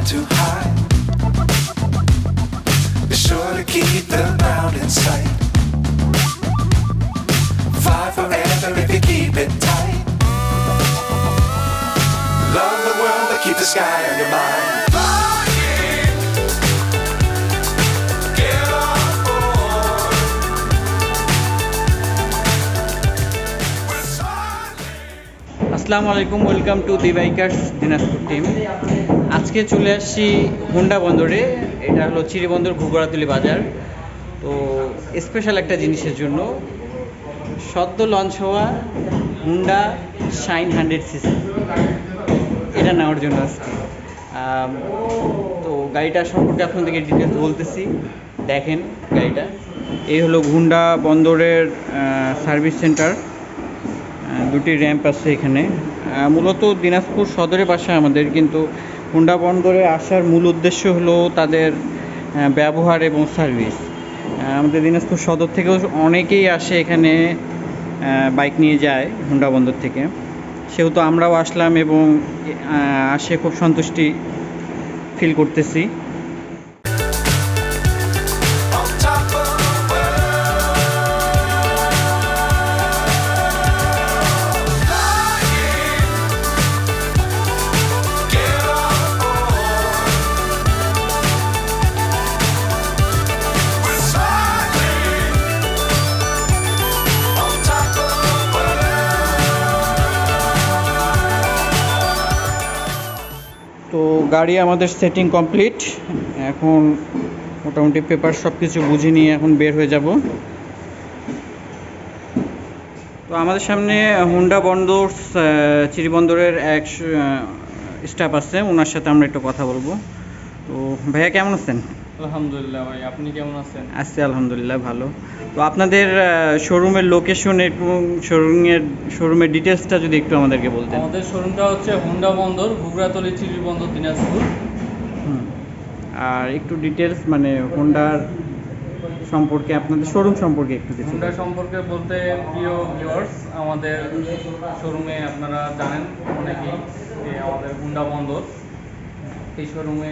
don't fly too high. Be sure to keep the ground in sight. Fly forever if you keep it tight. Love the world, but keep the sky on your mind. Flying, get on board. We're smiling. আসসালামু আলাইকুম welcome to the bikers Dinajpur team আজকে চলে আসছি Honda বন্দরে। এটা হলো চিরিবন্দর ঘুগড়াতুলি বাজার। তো স্পেশাল একটা জিনিসের জন্য সদ্য লঞ্চ হওয়া হুন্ডা শাইন হান্ড্রেড সিসি এটা নেওয়ার জন্য আজকে। তো গাড়িটা সম্পর্কে আপনাদেরকে ডিটেলস বলতেছি। দেখেন গাড়িটা। এই হলো হুন্ডা বন্দরের সার্ভিস সেন্টার দুটি র্যাম্প আছে এখানে। মূলত দিনাজপুর সদরে বাসা আমাদের, কিন্তু হুন্ডা বন্দরে আসার মূল উদ্দেশ্য হলো তাদের ব্যবহার এবং সার্ভিস আমাদের দিনাজপুর সদর থেকেও অনেকেই আসে এখানে বাইক নিয়ে যায় হুন্ডা বন্দর থেকে। সেহেতু আমরাও আসলাম এবং আসে খুব সন্তুষ্টি ফিল করতেছি। তো গাড়ি আমাদের সেটিং কমপ্লিট এখন মোটামুটি পেপার সব কিছু বুঝে নিয়ে এখন বের হয়ে যাব। তো আমাদের সামনে হুন্ডা বন্দর চিরিবন্দরের এক স্টাফ আছে ওনার সাথে আমরা একটু কথা বলব। তো ভাইয়া কেমন আছেন? আলহামদুলিল্লাহ ভাই আপনি কেমন আছেন? আছি আলহামদুলিল্লাহ ভালো। তো আপনাদের শোরুমের লোকেশন এবং শোরুমের শোরুমের ডিটেলসটা যদি একটু আমাদেরকে বলতেন। আমাদের শোরুমটা হচ্ছে হুন্ডা বন্দর ঘুগরাতলি চিড়ি বন্দর দিনাজপুর। আর একটু ডিটেলস মানে হোন্ডার সম্পর্কে আপনাদের শোরুম সম্পর্কে একটু কিছু হুন্ডা সম্পর্কে বলতে প্রিয় ভিউয়ার্স আমাদের শোরুমে আপনারা জানেন অনেকেই যে আমাদের হুন্ডা বন্দর। এই শোরুমে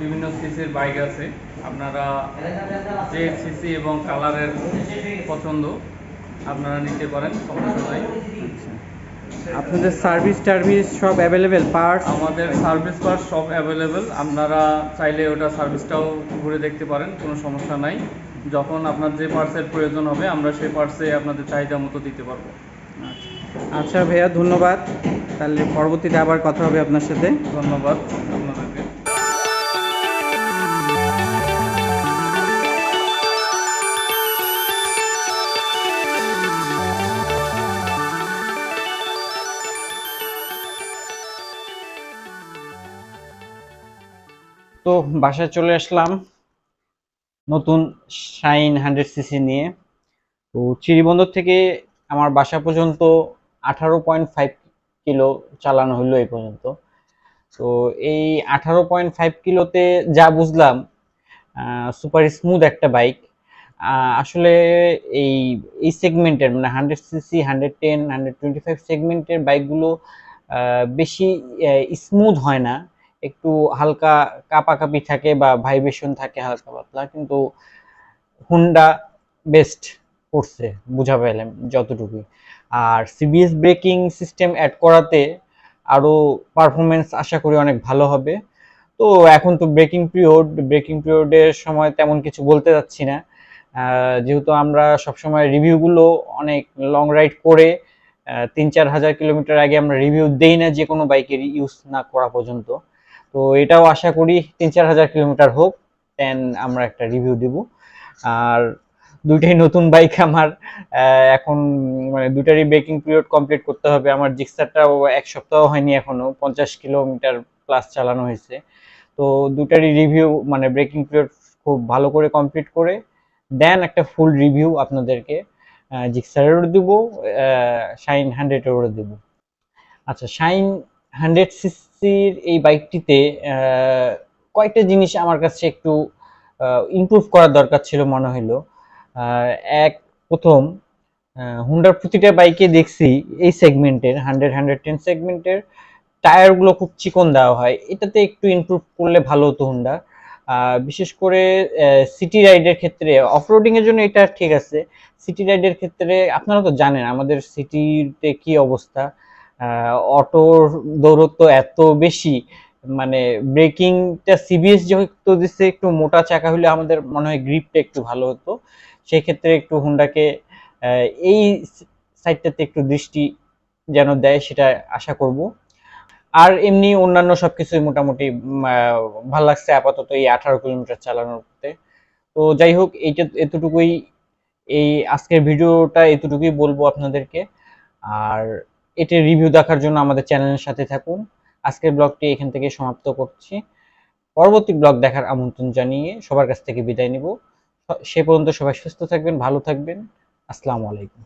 বিভিন্ন সিসির বাইক আছে। আপনারা যে সিসি এবং কালারের পছন্দ আপনারা নিতে পারেন সমস্যা নাই। আপনাদের সার্ভিস টার্ভিস সব অ্যাভেলেবেল পার্টস আমাদের সার্ভিস পার্ট সব অ্যাভেলেবেল আপনারা চাইলে ওটা সার্ভিসটাও ঘুরে দেখতে পারেন কোনো সমস্যা নাই। যখন আপনার যে পার্টসের প্রয়োজন হবে আমরা সেই পার্টসে আপনাদের চাহিদা মতো দিতে পারব। আচ্ছা ভাইয়া ধন্যবাদ। তাহলে পরবর্তীতে আবার কথা হবে আপনার সাথে। ধন্যবাদ। তো বাসায় চলে আসলাম নতুন শাইন হান্ড্রেড সিসি নিয়ে। তো চিরিবন্দর থেকে আমার বাসা পর্যন্ত আঠারো পয়েন্ট ফাইভ কিলো চালানো হলো এই পর্যন্ত। তো এই আঠারো পয়েন্ট ফাইভ কিলোতে যা বুঝলাম সুপার স্মুথ একটা বাইক আসলে এই এই সেগমেন্টের মানে hundred CC hundred ten hundred twenty five সেগমেন্টের বাইকগুলো বেশি স্মুথ হয় না। একটু হালকা কাঁপাকাপি থাকে বা ভাইব্রেশন থাকে হালকা পাতলা, কিন্তু হুন্ডা বেস্ট করছে, বুঝা পেলাম যতটুকুই। আর সিবিএস ব্রেকিং সিস্টেম অ্যাড করাতে আরও পারফরমেন্স আশা করি অনেক ভালো হবে। তো এখন তো ব্রেকিং পিরিয়ড ব্রেকিং পিরিয়ডের সময় তেমন কিছু বলতে যাচ্ছি না। যেহেতু আমরা সবসময় রিভিউগুলো অনেক লং রাইড করে তিন চার হাজার কিলোমিটার আগে আমরা রিভিউ দেই না যে কোনো বাইকের ইউজ না করা পর্যন্ত। তো এটাও আশা করি তিন চার হাজার কিলোমিটার হোক দেন আমরা একটা রিভিউ দিব। আর দুইটাই নতুন বাইক আমার এখন মানে দুটারই ব্রেকিং পিরিয়ড কমপ্লিট করতে হবে। আমার জিক্সারটাও এক সপ্তাহ হয়নি এখনও, পঞ্চাশ কিলোমিটার প্লাস চালানো হয়েছে। তো দুটারই রিভিউ মানে ব্রেকিং পিরিয়ড খুব ভালো করে কমপ্লিট করে দেন একটা ফুল রিভিউ আপনাদেরকে জিক্সারেরও দেবো শাইন হান্ড্রেডেরও দেবো। আচ্ছা শাইন হান্ড্রেড সিসির এই বাইকটিতে কয়েকটা জিনিস আমার কাছে একটু ইমপ্রুভ করার দরকার ছিল মনে হলো এক, প্রথম হুন্ডার প্রতিটা বাইকে দেখছি এই সেগমেন্টের হান্ড্রেড হান্ড্রেড টেন সেগমেন্টের টায়ারগুলো খুব চিকন দেওয়া হয়। এটাতে একটু ইমপ্রুভ করলে ভালো হতো হুন্ডা বিশেষ করে সিটি রাইডের ক্ষেত্রে অফরোডিং এর জন্য এটা ঠিক আছে। সিটি রাইডের ক্ষেত্রে, আপনারা তো জানেন আমাদের সিটিতে কি অবস্থা। অটোর দৌরত্ব এত বেশি মানে ব্রেকিংটা সিবিএস যেহেতু দিচ্ছে একটু মোটা চাকা হলে আমাদের মনে হয় গ্রিপটা একটু ভালো হতো। সেই ক্ষেত্রে একটু হুন্ডাকে এই সাইডটাতে একটু দৃষ্টি যেন দেয় সেটা আশা করব। আর এমনি অন্যান্য সবকিছুই মোটামুটি উম, আহ, ভালো লাগছে আপাতত এই আঠারো কিলোমিটার চালানোর করতে তো যাই হোক এইটা এতটুকুই এই আজকের ভিডিওটা এতটুকুই বলব আপনাদেরকে। আর এটার রিভিউ দেখার জন্য আমাদের চ্যানেলের সাথে থাকুন। আজকের ব্লগটি এখান থেকে সমাপ্ত করছি। পরবর্তী ব্লগ দেখার আমন্ত্রণ জানিয়ে সবার কাছ থেকে বিদায় নিব। সে পর্যন্ত সবাই সুস্থ থাকবেন, ভালো থাকবেন। আসসালামু আলাইকুম।